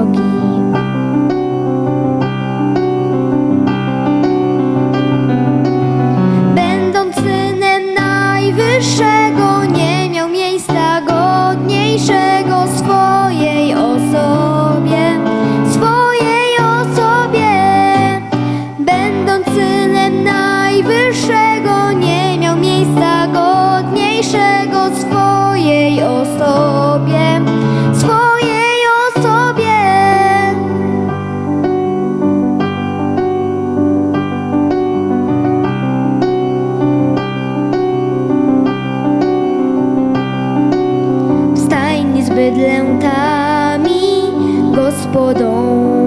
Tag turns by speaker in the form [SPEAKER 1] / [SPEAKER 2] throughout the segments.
[SPEAKER 1] drogi. Będąc synem najwyższego, nie miał miejsca godniejszego swojej osobie, swojej osobie. Będąc synem najwyższego, nie miał miejsca godniejszego swojej osobie, swojej bydlętami gospodą.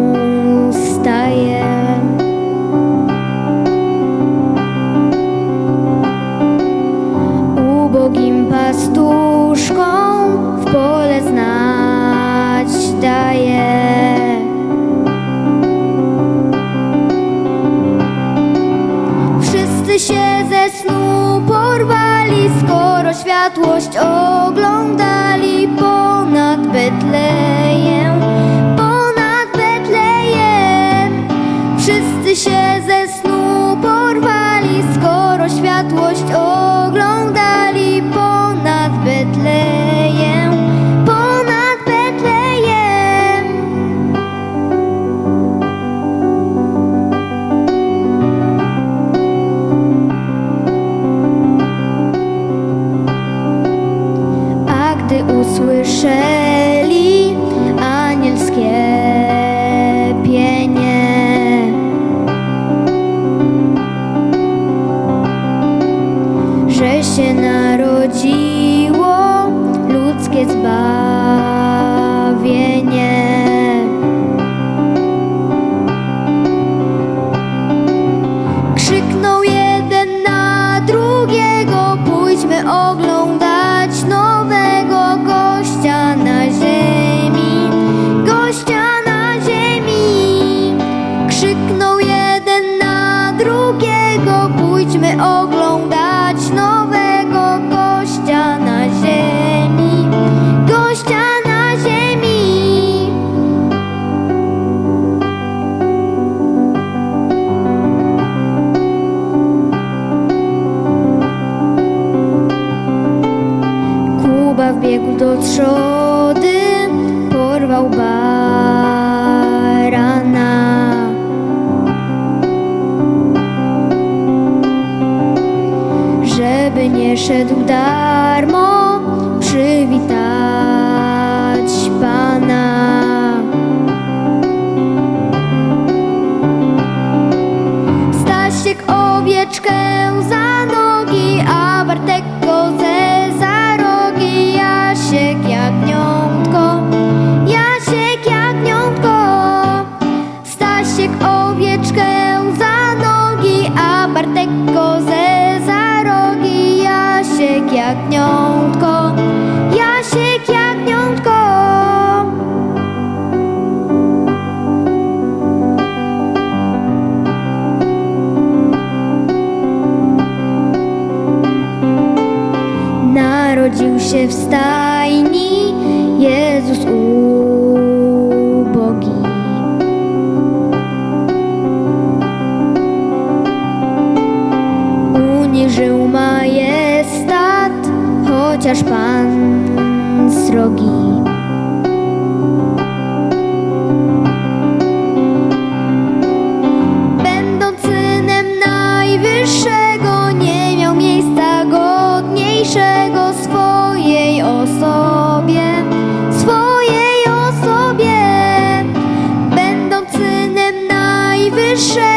[SPEAKER 1] Światłość oglądali ponad Betlejem, ponad Betlejem. A gdy usłyszeli się narodziło ludzkie zbawienie. Krzyknął jeden na drugiego, pójdźmy oglądać do trzody, porwał barana. Żeby nie szedł darmo, przywitać Pana. Stasiek owieczkę za nogi, jagniątko, Jasiek jagniątko. Narodził się w stajni Jezus ubogi. Pan srogi. Będąc synem najwyższego, nie miał miejsca godniejszego swojej osobie, swojej osobie. Będąc synem najwyższego,